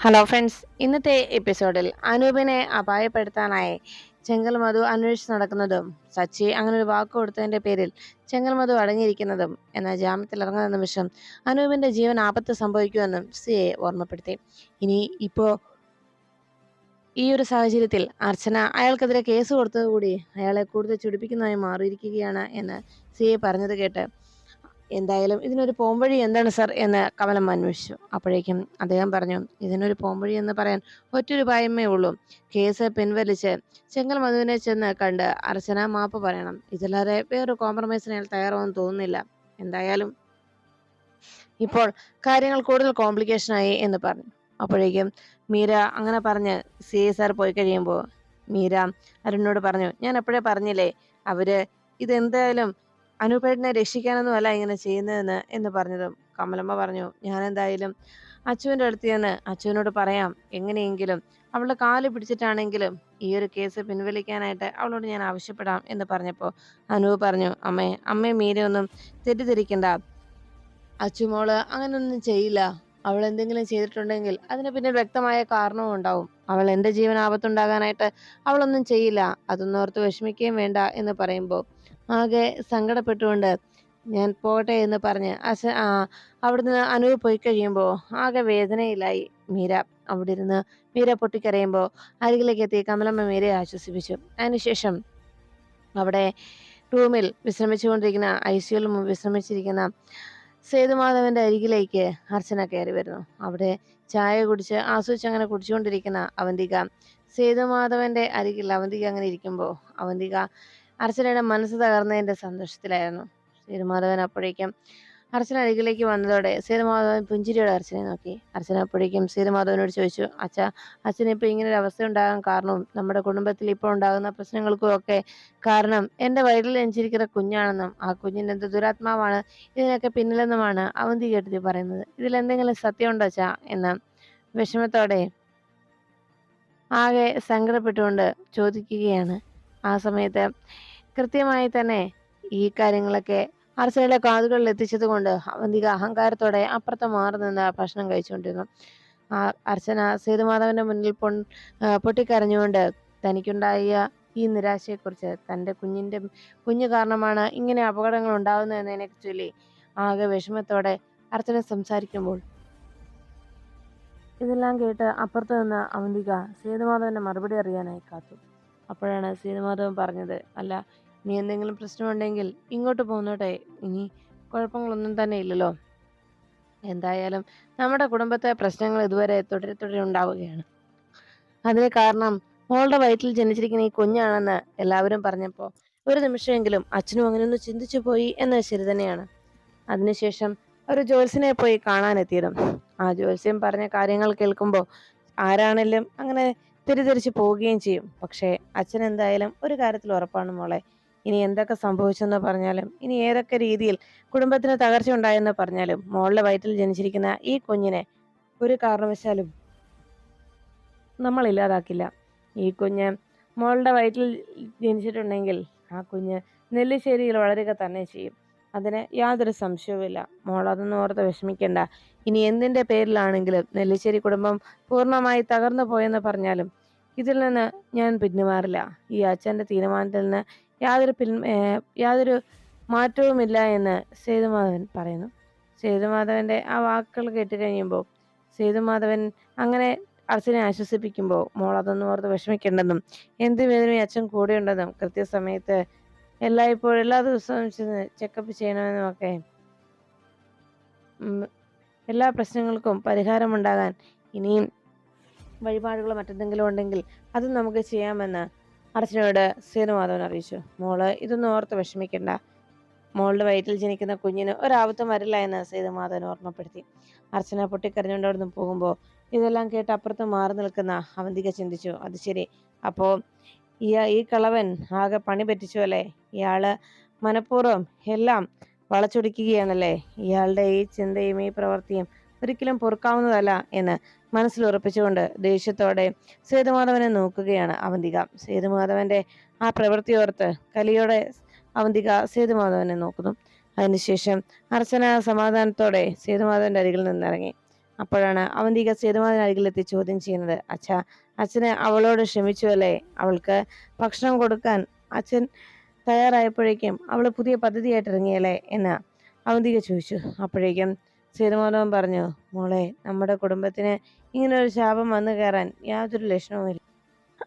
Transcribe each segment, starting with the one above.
Hello friends ഇന്നത്തെ എപ്പിസോഡിൽ അനൂപിനെ അപായപ്പെടുത്താനായി ചെങ്കൽ മധു അന്വേഷിച്ച് നടക്കുന്നതും സച്ചി അങ്ങനെ ഒരു വാക്ക് കൊടുത്തതിന്റെ പേരിൽ ചെങ്കൽ മധു അടങ്ങിയിരിക്കുന്നതും എന്ന ജാമ്യത്തിൽ ഇറങ്ങുന്ന നിമിഷം അനൂപിന്റെ ജീവൻ ആപത്ത് സംഭവിക്കുമെന്നും സിയെ ഓർമ്മപ്പെടുത്തി. ഇനി ഇപ്പോൾ ഈ ഒരു സാഹചര്യത്തിൽ അർച്ചന അയാൾക്കെതിരെ കേസ് കൊടുത്തതുകൂടി അയാളെ കൂടുതൽ ചുടിപ്പിക്കുന്നതായി മാറിയിരിക്കുകയാണ് എന്ന് സിയെ പറഞ്ഞത് കേട്ട് എന്തായാലും ഇതിനൊരു പോംവഴി എന്താണ് സർ എന്ന് കമലം അന്വേഷിച്ചു. അപ്പോഴേക്കും അദ്ദേഹം പറഞ്ഞു ഇതിനൊരു പോംവഴി എന്ന് പറയാൻ ഒറ്റൊരു ഭയമേ ഉള്ളൂ. കേസ് പിൻവലിച്ച് ചെങ്കൽ മധുവിനെ ചെന്ന് കണ്ട് അർച്ചന മാപ്പ് പറയണം. ഇതല്ലാതെ വേറൊരു കോംപ്രമൈസിന് അയാൾ തയ്യാറാവെന്ന് തോന്നുന്നില്ല. എന്തായാലും ഇപ്പോൾ കാര്യങ്ങൾ കൂടുതൽ കോംപ്ലിക്കേഷൻ ആയി എന്ന് പറഞ്ഞു. അപ്പോഴേക്കും മീര അങ്ങനെ പറഞ്ഞ് സി എ സാർ പോയി കഴിയുമ്പോൾ മീര അരുണിനോട് പറഞ്ഞു ഞാൻ എപ്പോഴേ പറഞ്ഞില്ലേ? അവർ ഇതെന്തായാലും അനൂപേട്ടനെ രക്ഷിക്കാനൊന്നും അല്ല ഇങ്ങനെ ചെയ്യുന്നതെന്ന് എന്ന് പറഞ്ഞതും. കമലമ്മ പറഞ്ഞു ഞാനെന്തായാലും അച്ചുവിന്റെ അടുത്ത് ചെന്ന് അച്ചുവിനോട് പറയാം. എങ്ങനെയെങ്കിലും അവളുടെ കാൽ പിടിച്ചിട്ടാണെങ്കിലും ഈ ഒരു കേസ് പിൻവലിക്കാനായിട്ട് അവളോട് ഞാൻ ആവശ്യപ്പെടാം എന്ന് പറഞ്ഞപ്പോൾ അനൂപ് പറഞ്ഞു അമ്മേ അമ്മേ മീരയൊന്നും തെറ്റിദ്ധരിക്കണ്ട. അച്ചുമോൾ അങ്ങനൊന്നും ചെയ്യില്ല. അവൾ എന്തെങ്കിലും ചെയ്തിട്ടുണ്ടെങ്കിൽ അതിന് പിന്നെ വ്യക്തമായ കാരണവും ഉണ്ടാവും. അവൾ എന്റെ ജീവൻ ആപത്തുണ്ടാകാനായിട്ട് അവളൊന്നും ചെയ്യില്ല. അതൊന്നും ഓർത്ത് വിഷമിക്കുകയും വേണ്ട എന്ന് പറയുമ്പോൾ ആകെ സങ്കടപ്പെട്ടുകൊണ്ട് ഞാൻ പോട്ടെ എന്ന് പറഞ്ഞ് അശ ആ അവിടുന്ന് അനുവ് പോയി കഴിയുമ്പോൾ ആകെ വേദനയിലായി മീര. അവിടെ ഇരുന്ന് മീര പൊട്ടിക്കരയുമ്പോൾ അരികിലേക്ക് എത്തി കമലമ്മ മീരയെ ആശ്വസിപ്പിച്ചു. അതിനുശേഷം അവിടെ റൂമിൽ വിശ്രമിച്ചുകൊണ്ടിരിക്കുന്ന ഐ സിയുൽ വിശ്രമിച്ചിരിക്കുന്ന സേതുമാധവന്റെ അരികിലേക്ക് അർച്ചന കയറി വരുന്നു. അവിടെ ചായ കുടിച്ച് ആസ്വദിച്ച് അങ്ങനെ കുടിച്ചുകൊണ്ടിരിക്കുന്ന അവന്തിക സേതുമാധവന്റെ അരികിൽ അവന്തിക അങ്ങനെ ഇരിക്കുമ്പോൾ അവന്തിക അർച്ചനയുടെ മനസ്സ് തകർന്നതിന്റെ സന്തോഷത്തിലായിരുന്നു. സേതുമാധവൻ അപ്പോഴേക്കും അർച്ചന അരികിലേക്ക് വന്നതോടെ സേതുമാധവൻ പുഞ്ചിരിയോടെ അർച്ചനയെ നോക്കി. അർച്ചന അപ്പോഴേക്കും സേതുമാധവനോട് ചോദിച്ചു അച്ഛ അച്ഛൻ ഇപ്പൊ ഇങ്ങനെ ഒരു അവസ്ഥ ഉണ്ടാകാൻ കാരണവും നമ്മുടെ കുടുംബത്തിൽ ഇപ്പോൾ ഉണ്ടാകുന്ന പ്രശ്നങ്ങൾക്കും ഒക്കെ കാരണം എന്റെ വയറിൽ ജനിച്ചിരിക്കുന്ന കുഞ്ഞാണെന്നും ആ കുഞ്ഞിന്റെ എന്ത് ദുരാത്മാവാണ് ഇതിനൊക്കെ പിന്നിലെന്നുമാണ് അവന്തി കേട്ടതി പറയുന്നത്. ഇതിൽ എന്തെങ്കിലും സത്യമുണ്ടോ അച്ഛ? എന്ന് വിഷമത്തോടെ ആകെ സങ്കടപ്പെട്ടുകൊണ്ട് ചോദിക്കുകയാണ്. ആ സമയത്ത് കൃത്യമായി തന്നെ ഈ കാര്യങ്ങളൊക്കെ അർച്ചനയുടെ കാതുകളിൽ എത്തിച്ചത് കൊണ്ട് അവന്തിക അഹങ്കാരത്തോടെ അപ്പുറത്ത് മാറി നിന്ന് ഭക്ഷണം കഴിച്ചുകൊണ്ടിരുന്നു. ആ അർച്ചന സേതുമാധവന്റെ മുന്നിൽ പൊൺ പൊട്ടിക്കരഞ്ഞുകൊണ്ട് തനിക്കുണ്ടായ ഈ നിരാശയെക്കുറിച്ച് തന്റെ കുഞ്ഞിന്റെ കുഞ്ഞു കാരണമാണ് ഇങ്ങനെ അപകടങ്ങൾ ഉണ്ടാകുന്നതെന്നതിനെ ചൊല്ലി ആകെ വിഷമത്തോടെ അർച്ചന സംസാരിക്കുമ്പോൾ ഇതെല്ലാം കേട്ട് അപ്പുറത്ത് നിന്ന് അവന്തിക സേതുമാധവന്റെ മറുപടി അറിയാനായി കാത്തു. അപ്പോഴാണ് സേതുമാധവൻ പറഞ്ഞത് അല്ല ഇനി എന്തെങ്കിലും പ്രശ്നമുണ്ടെങ്കിൽ ഇങ്ങോട്ട് പോന്നോട്ടെ. ഇനി കുഴപ്പങ്ങളൊന്നും തന്നെ ഇല്ലല്ലോ. എന്തായാലും നമ്മുടെ കുടുംബത്തെ പ്രശ്നങ്ങൾ ഇതുവരെ തുടരെ തുടരെ ഉണ്ടാവുകയാണ്. അതിന് കാരണം മോളുടെ വയറ്റിൽ ജനിച്ചിരിക്കുന്ന ഈ കുഞ്ഞാണെന്ന് എല്ലാവരും പറഞ്ഞപ്പോൾ ഒരു നിമിഷമെങ്കിലും അച്ഛനും അങ്ങനെ ഒന്ന് ചിന്തിച്ചു പോയി എന്നത് ശരി തന്നെയാണ്. അതിനുശേഷം ഒരു ജോത്സ്യനെ പോയി കാണാനെത്തിയതും. ആ ജോത്സ്യം പറഞ്ഞ കാര്യങ്ങൾ കേൾക്കുമ്പോൾ ആരാണെങ്കിലും അങ്ങനെ തിരിതിരിച്ച് പോവുകയും ചെയ്യും. പക്ഷേ അച്ഛൻ എന്തായാലും ഒരു കാര്യത്തിൽ ഉറപ്പാണ് മോളെ. ഇനി എന്തൊക്കെ സംഭവിച്ചെന്ന് പറഞ്ഞാലും ഇനി ഏതൊക്കെ രീതിയിൽ കുടുംബത്തിന് തകർച്ച ഉണ്ടായെന്ന് പറഞ്ഞാലും മോളുടെ വയറ്റിൽ ജനിച്ചിരിക്കുന്ന ഈ കുഞ്ഞിനെ ഒരു കാരണവശാലും നമ്മൾ ഇല്ലാതാക്കില്ല. ഈ കുഞ്ഞ് മോളുടെ വയറ്റിൽ ജനിച്ചിട്ടുണ്ടെങ്കിൽ ആ കുഞ്ഞ് നെല്ലിശ്ശേരിയിൽ വളരുക തന്നെ ചെയ്യും. അതിന് യാതൊരു സംശയവുമില്ല. മോൾ അതൊന്നും ഓർത്ത് വിഷമിക്കേണ്ട. ഇനി എന്തിന്റെ പേരിലാണെങ്കിലും നെല്ലിശ്ശേരി കുടുംബം പൂർണമായി തകർന്നു പോയെന്ന് പറഞ്ഞാലും ഇതിൽ നിന്ന് ഞാൻ പിന്മാറില്ല. ഈ അച്ഛന്റെ തീരുമാനത്തിൽ നിന്ന് യാതൊരു പിൻ യാതൊരു മാറ്റവുമില്ല എന്ന് സേതുമാധവൻ പറയുന്നു. സേതുമാധവന്റെ ആ വാക്കുകൾ കേട്ട് കഴിയുമ്പോൾ സേതുമാധവൻ അങ്ങനെ അച്ഛനെ ആശ്വസിപ്പിക്കുമ്പോൾ മോൾ അതൊന്നും ഓർത്ത് വിഷമിക്കേണ്ടെന്നും എന്ത് വേദനയും അച്ഛൻ കൂടെയുണ്ടെന്നും കൃത്യസമയത്ത് എല്ലായ്പ്പോഴും എല്ലാ ദിവസവും ചെന്ന് ചെക്കപ്പ് ചെയ്യണമെന്നും ഒക്കെ എല്ലാ പ്രശ്നങ്ങൾക്കും പരിഹാരമുണ്ടാകാൻ ഇനിയും വഴിപാടുകളോ മറ്റെന്തെങ്കിലും ഉണ്ടെങ്കിൽ അത് നമുക്ക് ചെയ്യാമെന്ന് അർച്ചനയോട് സേതുമാധവൻ അറിയിച്ചു. മോൾ ഇതൊന്നും ഓർത്ത് വിഷമിക്കണ്ട. മോളുടെ വയറ്റിൽ ജനിക്കുന്ന കുഞ്ഞിന് ഒരാപത്തും വരില്ല എന്ന് സേതുമാധവൻ ഓർമ്മപ്പെടുത്തി. അർച്ചന പൊട്ടിക്കരഞ്ഞുകൊണ്ട് അവിടുന്ന് പോകുമ്പോൾ ഇതെല്ലാം കേട്ട് അപ്പുറത്ത് മാറി നിൽക്കുന്ന അവന്തിക ചിന്തിച്ചു. അത് ശരി. അപ്പോൾ ഈ ഈ കളവൻ ആകെ പണി പറ്റിച്ചു അല്ലേ? ഇയാൾ മനഃപൂർവം എല്ലാം വളച്ചൊടിക്കുകയാണല്ലേ? ഇയാളുടെ ഈ ചിന്തയും ഈ പ്രവൃത്തിയും ഒരിക്കലും പൊറുക്കാവുന്നതല്ല എന്ന് മനസ്സിൽ ഉറപ്പിച്ചുകൊണ്ട് ദേഷ്യത്തോടെ സേതുമാധവനെ നോക്കുകയാണ് അവന്തിക. സേതുമാധവന്റെ ആ പ്രവൃത്തി ഓർത്ത് കലിയോടെ അവന്തിക സേതുമാധവനെ നോക്കുന്നു. അതിനുശേഷം അർച്ചന സമാധാനത്തോടെ സേതുമാധവന്റെ അരികിൽ നിന്നിറങ്ങി. അപ്പോഴാണ് അവന്തിക സേതുമാധവൻ അരികിലെത്തി ചോദ്യം ചെയ്യുന്നത്. അച്ഛ അച്ഛനെ അവളോട് ക്ഷമിച്ചു അല്ലേ? അവൾക്ക് ഭക്ഷണം കൊടുക്കാൻ അച്ഛൻ തയ്യാറായപ്പോഴേക്കും അവൾ പുതിയ പദ്ധതിയായിട്ട് ഇറങ്ങിയല്ലേ എന്ന് അവന്തിക ചോദിച്ചു. അപ്പോഴേക്കും സേതുമാധവൻ പറഞ്ഞു? മോളെ നമ്മുടെ കുടുംബത്തിന് ഇങ്ങനെ ഒരു ശാപം വന്നു കയറാൻ യാതൊരു ലക്ഷണവുമില്ല.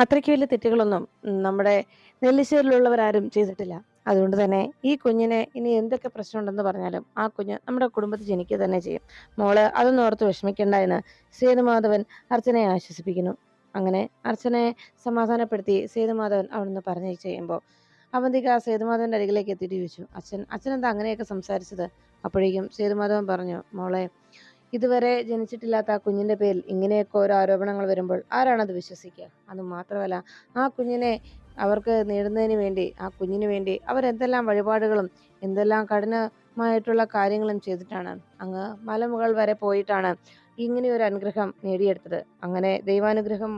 അത്രയ്ക്ക് വലിയ തെറ്റുകളൊന്നും നമ്മുടെ നെല്ലിശ്ശേരിയിലുള്ളവരാരും ചെയ്തിട്ടില്ല. അതുകൊണ്ട് തന്നെ ഈ കുഞ്ഞിനെ ഇനി എന്തൊക്കെ പ്രശ്നമുണ്ടെന്ന് പറഞ്ഞാലും ആ കുഞ്ഞ് നമ്മുടെ കുടുംബത്തിൽ ജനിക്കുക തന്നെ ചെയ്യും. മോൾ അതൊന്നും ഓർത്ത് വിഷമിക്കേണ്ട എന്ന് സേതുമാധവൻ അർച്ചനയെ ആശ്വസിപ്പിക്കുന്നു. അങ്ങനെ അർച്ചനയെ സമാധാനപ്പെടുത്തി സേതുമാധവൻ അവിടുന്ന് പറഞ്ഞു ചെയ്യുമ്പോൾ അവന്തിക സേതുമാധവന്റെ അരികിലേക്ക് എത്തിയിട്ട് ചോദിച്ചു അച്ഛൻ അച്ഛൻ എന്താ അങ്ങനെയൊക്കെ സംസാരിച്ചത്? അപ്പോഴേക്കും സേതുമാധവൻ പറഞ്ഞു മോളെ ഇതുവരെ ജനിച്ചിട്ടില്ലാത്ത ആ കുഞ്ഞിന്റെ പേരിൽ ഇങ്ങനെയൊക്കെ ഓരോ ആരോപണങ്ങൾ വരുമ്പോൾ ആരാണത് വിശ്വസിക്കുക? അത് മാത്രമല്ല ആ കുഞ്ഞിനെ അവർക്ക് നേടുന്നതിന് വേണ്ടി ആ കുഞ്ഞിന് വേണ്ടി അവരെന്തെല്ലാം വഴിപാടുകളും എന്തെല്ലാം കഠിനമായിട്ടുള്ള കാര്യങ്ങളും ചെയ്തിട്ടാണ് അങ്ങ് മലമുകൾ വരെ പോയിട്ടാണ് ഇങ്ങനെ ഒരു അനുഗ്രഹം നേടിയെടുത്തത്. അങ്ങനെ ദൈവാനുഗ്രഹം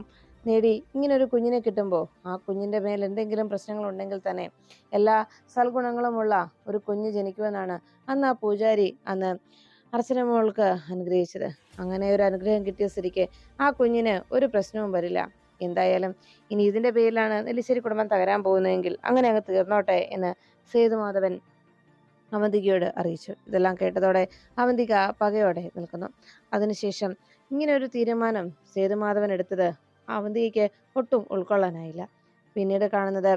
നേടി ഇങ്ങനൊരു കുഞ്ഞിനെ കിട്ടുമ്പോൾ ആ കുഞ്ഞിന്റെ മേൽ എന്തെങ്കിലും പ്രശ്നങ്ങൾ ഉണ്ടെങ്കിൽ തന്നെ എല്ലാ സൽഗുണങ്ങളുമുള്ള ഒരു കുഞ്ഞ് ജനിക്കുമെന്നാണ് അന്ന് ആ പൂജാരി അന്ന് അർച്ചന മോൾക്ക് അനുഗ്രഹിച്ചത്. അങ്ങനെ ഒരു അനുഗ്രഹം കിട്ടിയ സ്ഥിതിക്ക് ആ കുഞ്ഞിന് ഒരു പ്രശ്നവും വരില്ല. എന്തായാലും ഇനി ഇതിന്റെ പേരിലാണ് നെല്ലിശ്ശേരി കുടുംബം തകരാൻ പോകുന്നതെങ്കിൽ അങ്ങനെ അങ്ങ് തീർന്നോട്ടെ എന്ന് സേതുമാധവൻ അവന്തികയോട് അറിയിച്ചു. ഇതെല്ലാം കേട്ടതോടെ അവന്തിക പകയോടെ നിൽക്കുന്നു. അതിനുശേഷം ഇങ്ങനെ ഒരു തീരുമാനം സേതുമാധവൻ എടുത്തത് അവന്തികയ്ക്ക് ഒട്ടും ഉൾക്കൊള്ളാനായില്ല. പിന്നീട് കാണുന്നത്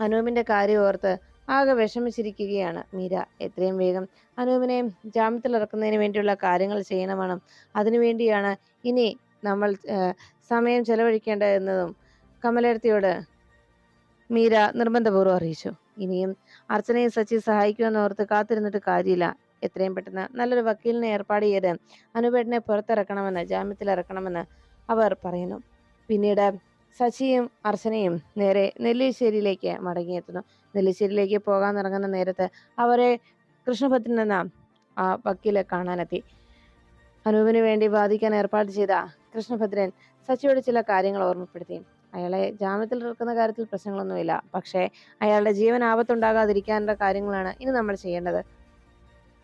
അനൂപിന്റെ കാര്യം ഓർത്ത് ആകെ വിഷമിച്ചിരിക്കുകയാണ് മീര. എത്രയും വേഗം അനൂപിനെ ജാമ്യത്തിൽ ഇറക്കുന്നതിന് വേണ്ടിയുള്ള കാര്യങ്ങൾ ചെയ്യണമെന്നും അതിനുവേണ്ടിയാണ് ഇനി നമ്മൾ സമയം സമയം ചെലവഴിക്കേണ്ടതെന്നതും കമലേർത്തിയോട് മീര നിർബന്ധപൂർവം അറിയിച്ചു. ഇനിയും അർച്ചനയും സച്ചി സഹായിക്കുമെന്ന് ഓർത്ത് കാത്തിരുന്നിട്ട് കാര്യമില്ല. എത്രയും പെട്ടെന്ന് നല്ലൊരു വക്കീലിനെ ഏർപ്പാട് ചെയ്ത് അനുപേട്ടനെ പുറത്തിറക്കണമെന്ന് ജാമ്യത്തിൽ ഇറക്കണമെന്ന് അവർ പറയുന്നു. പിന്നീട് സച്ചിയും അർച്ചനയും നേരെ നെല്ലിശ്ശേരിയിലേക്ക് മടങ്ങിയെത്തുന്നു. നെല്ലിശ്ശേരിയിലേക്ക് പോകാൻ ഇറങ്ങുന്ന നേരത്ത് അവരെ കൃഷ്ണഭദ്രൻ എന്ന വക്കീലെ കാണാനെത്തി. അനൂപിന് വേണ്ടി വാദിക്കാൻ ഏർപ്പാട് ചെയ്ത കൃഷ്ണഭദ്രൻ സച്ചിയോട് ചില കാര്യങ്ങൾ ഓർമ്മപ്പെടുത്തി. അയാളെ ജാമ്യത്തിൽ നിൽക്കുന്ന കാര്യത്തിൽ പ്രശ്നങ്ങളൊന്നുമില്ല. പക്ഷേ അയാളുടെ ജീവൻ ആപത്തുണ്ടാകാതിരിക്കാനുള്ള കാര്യങ്ങളാണ് ഇനി നമ്മൾ ചെയ്യേണ്ടത്.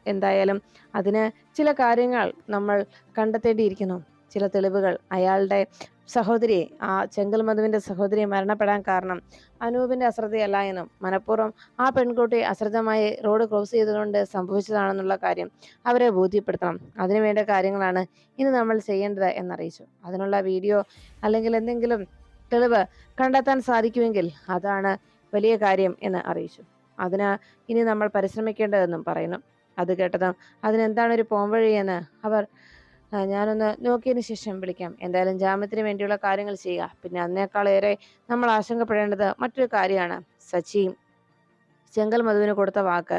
എന്തായാലും അതിന് ചില കാര്യങ്ങൾ നമ്മൾ കണ്ടെത്തേണ്ടിയിരിക്കുന്നു. ചില തെളിവുകൾ. അയാളുടെ സഹോദരി ആ ചെങ്കൽ മധുവിന്റെ സഹോദരി മരണപ്പെടാൻ കാരണം അനൂപിന്റെ അശ്രദ്ധയല്ല എന്നും മനഃപൂർവം ആ പെൺകുട്ടി അശ്രദ്ധമായി റോഡ് ക്രോസ് ചെയ്തുകൊണ്ട് സംഭവിച്ചതാണെന്നുള്ള കാര്യം അവരെ ബോധ്യപ്പെടുത്തണം. അതിനുവേണ്ട കാര്യങ്ങളാണ് ഇനി നമ്മൾ ചെയ്യേണ്ടത് എന്നറിയിച്ചു. അതിനുള്ള വീഡിയോ അല്ലെങ്കിൽ എന്തെങ്കിലും തെളിവ് കണ്ടെത്താൻ സാധിക്കുമെങ്കിൽ അതാണ് വലിയ കാര്യം എന്ന് അറിയിച്ചു. അതിന് ഇനി നമ്മൾ പരിശ്രമിക്കേണ്ടതെന്നും പറയുന്നു. അത് കേട്ടതും അതിനെന്താണ് ഒരു പോംവഴിയെന്ന് അവർ "ആ, ഞാനൊന്ന് നോക്കിയതിന് ശേഷം വിളിക്കാം. എന്തായാലും ജാമ്യത്തിന് വേണ്ടിയുള്ള കാര്യങ്ങൾ ചെയ്യുക. പിന്നെ അതിനേക്കാളേറെ നമ്മൾ ആശങ്കപ്പെടേണ്ടത് മറ്റൊരു കാര്യമാണ്. സച്ചിയും ചെങ്കൽ മധുവിന് കൊടുത്ത വാക്ക്.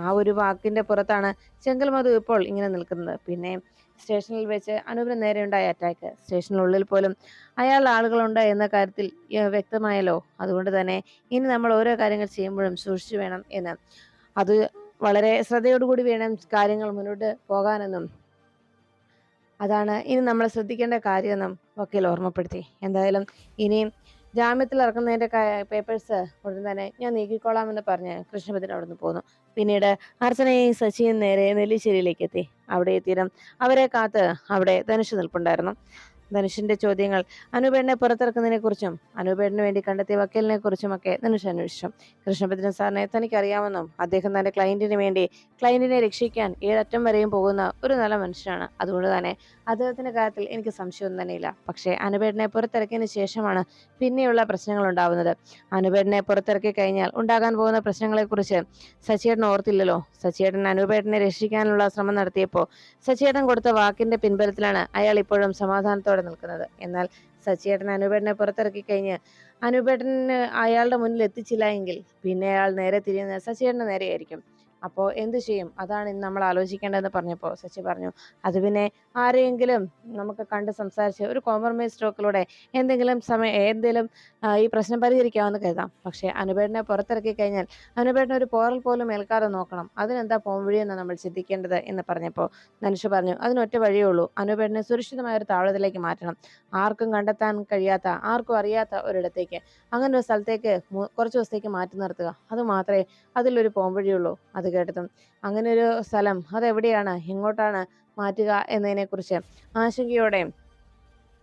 ആ ഒരു വാക്കിന്റെ പുറത്താണ് ചെങ്കൽ മധു ഇപ്പോൾ ഇങ്ങനെ നിൽക്കുന്നത്. പിന്നെ സ്റ്റേഷനിൽ വെച്ച് അനൂപിന് നേരെയുണ്ടായ അറ്റാക്ക് സ്റ്റേഷനുള്ളിൽ പോലും അയാളുടെ ആളുകളുണ്ട് എന്ന കാര്യത്തിൽ വ്യക്തമായല്ലോ. അതുകൊണ്ട് തന്നെ ഇനി നമ്മൾ ഓരോ കാര്യങ്ങൾ ചെയ്യുമ്പോഴും സൂക്ഷിച്ചു വേണം എന്ന്. അത് വളരെ ശ്രദ്ധയോടുകൂടി വേണം കാര്യങ്ങൾ മുന്നോട്ട് പോകാനെന്നും. അതാണ് ഇനി നമ്മൾ ശ്രദ്ധിക്കേണ്ട കാര്യമെന്നും വക്കീൽ ഓർമ്മപ്പെടുത്തി. എന്തായാലും ഇനിയും ജാമ്യത്തിൽ ഇറക്കുന്നതിന്റെ പേപ്പേഴ്സ് ഉടൻ തന്നെ ഞാൻ നീക്കിക്കോളാമെന്ന് പറഞ്ഞ് കൃഷ്ണഭദ്രൻ അവിടുന്ന് പോന്നു. പിന്നീട് അർച്ചനയും ശശിയും നേരെ നെല്ലിശ്ശേരിയിലേക്ക് എത്തി. അവിടെ എത്തിയിരം അവരെ കാത്ത് അവിടെ ധനുഷ് നിൽപ്പുണ്ടായിരുന്നു. ധനുഷിന്റെ ചോദ്യങ്ങൾ. അനുപേടനെ പുറത്തിറക്കുന്നതിനെ കുറിച്ചും അനുപേടന് വേണ്ടി കണ്ടെത്തിയ വക്കീലിനെ കുറിച്ചുമൊക്കെ ധനുഷ് അന്വേഷിച്ചു. കൃഷ്ണഭദ്രൻ സാറിനെ തനിക്ക് അറിയാമെന്നും അദ്ദേഹം തന്റെ ക്ലയന്റിന് വേണ്ടി ക്ലയന്റിനെ രക്ഷിക്കാൻ ഏഴറ്റം വരെയും പോകുന്ന ഒരു നല്ല മനുഷ്യനാണ്. അതുകൊണ്ട് തന്നെ അദ്ദേഹത്തിന്റെ കാര്യത്തിൽ എനിക്ക് സംശയമൊന്നും തന്നെയില്ല. പക്ഷേ അനുപേടിനെ പുറത്തിറക്കിയതിന് ശേഷമാണ് പിന്നെയുള്ള പ്രശ്നങ്ങൾ ഉണ്ടാവുന്നത്. അനുപേടിനെ പുറത്തിറക്കി കഴിഞ്ഞാൽ ഉണ്ടാകാൻ പോകുന്ന പ്രശ്നങ്ങളെക്കുറിച്ച് സച്ചിയേട്ടൻ ഓർത്തില്ലല്ലോ. സച്ചിയേട്ടൻ അനുപേട്ടനെ രക്ഷിക്കാനുള്ള ശ്രമം നടത്തിയപ്പോൾ സച്ചിയേട്ടൻ കൊടുത്ത വാക്കിന്റെ പിൻബലത്തിലാണ് അയാൾ ഇപ്പോഴും സമാധാനത്തോടെ നിൽക്കുന്നത്. എന്നാൽ സച്ചിയേട്ടൻ അനുപേട്ടനെ പുറത്തിറക്കി കഴിഞ്ഞ് അനുപേട്ടന് അയാളുടെ മുന്നിൽ എത്തിച്ചില്ല എങ്കിൽ പിന്നെ അയാൾ നേരെ തിരിയുന്നത് സച്ചിയേട്ടന് നേരെയായിരിക്കും. അപ്പോൾ എന്ത് ചെയ്യും? അതാണ് ഇന്ന് നമ്മൾ ആലോചിക്കേണ്ടതെന്ന് പറഞ്ഞപ്പോൾ സച്ചി പറഞ്ഞു അത് പിന്നെ ആരെയെങ്കിലും നമുക്ക് കണ്ട് സംസാരിച്ച് ഒരു കോംപ്രമൈസ് ടോക്കിലൂടെ എന്തെങ്കിലും സമയം എന്തെങ്കിലും ഈ പ്രശ്നം പരിഹരിക്കാമെന്ന് കരുതാം. പക്ഷേ അനുപേടനെ പുറത്തിറക്കി കഴിഞ്ഞാൽ അനുപേടന ഒരു പോറൽ പോലും ഏൽക്കാതെ നോക്കണം. അതിനെന്താ പോംവഴിയെന്ന് നമ്മൾ ചിന്തിക്കേണ്ടത്? എന്ന് പറഞ്ഞപ്പോൾ ധനുഷ് പറഞ്ഞു അതിനൊറ്റ വഴിയേ ഉള്ളൂ. അനുപേടനെ സുരക്ഷിതമായ ഒരു താവളത്തിലേക്ക് മാറ്റണം. ആർക്കും കണ്ടെത്താൻ കഴിയാത്ത ആർക്കും അറിയാത്ത ഒരിടത്തേക്ക് അങ്ങനെ ഒരു സ്ഥലത്തേക്ക് കുറച്ച് ദിവസത്തേക്ക് മാറ്റി നിർത്തുക. അത് മാത്രമേ അതിലൊരു പോംവഴിയുള്ളൂ അത് കേട്ടതും. അങ്ങനെ ഒരു സ്ഥലം അതെവിടെയാണ്? എങ്ങോട്ടാണ് മാറ്റുക എന്നതിനെക്കുറിച്ച് ആശങ്കയോടെ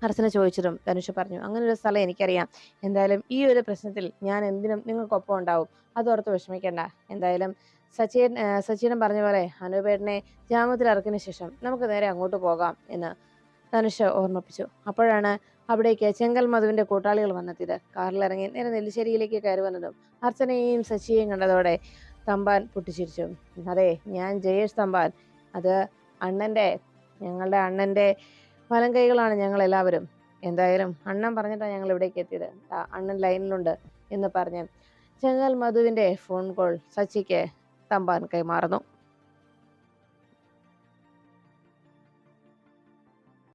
അർച്ചന ചോദിച്ചതും ധനുഷ് പറഞ്ഞു. അങ്ങനെ ഒരു സ്ഥലം എനിക്കറിയാം. എന്തായാലും ഈ ഒരു പ്രശ്നത്തിൽ ഞാൻ എന്തിനും നിങ്ങൾക്കൊപ്പം ഉണ്ടാവും. അതോർത്ത് വിഷമിക്കേണ്ട. എന്തായാലും സച്ചിൻ സച്ചിനൻ സച്ചിനും പറഞ്ഞ പോലെ അനുപേടനെ ജാമ്യത്തിൽ ഇറക്കിയ ശേഷം നമുക്ക് നേരെ അങ്ങോട്ട് പോകാം എന്ന് ധനുഷ് ഓർമ്മിപ്പിച്ചു. അപ്പോഴാണ് അവിടേക്ക് ചെങ്കൽ മധുവിന്റെ കൂട്ടാളികൾ വന്നെത്തിയത്. കാറിലിറങ്ങി നേരെ നെല്ലിശ്ശേരിയിലേക്ക് കയറി വന്നതും അർച്ചനയെയും സച്ചിയെയും കണ്ടതോടെ തമ്പാൻ പൊട്ടിച്ചിരിച്ചു. അതെ ഞാൻ ജയേഷ് തമ്പാൻ. അത് അണ്ണന്റെ ഞങ്ങളുടെ അണ്ണന്റെ വലം കൈകളാണ് ഞങ്ങൾ എല്ലാവരും എന്തായാലും അണ്ണൻ പറഞ്ഞിട്ടാണ് ഞങ്ങൾ ഇവിടേക്ക് എത്തിയത്. അണ്ണൻ ലൈനിലുണ്ട് എന്ന് പറഞ്ഞ് ചെങ്ങൽ മധുവിന്റെ ഫോൺ കോൾ സച്ചിക്ക് തമ്പാൻ കൈമാറുന്നു.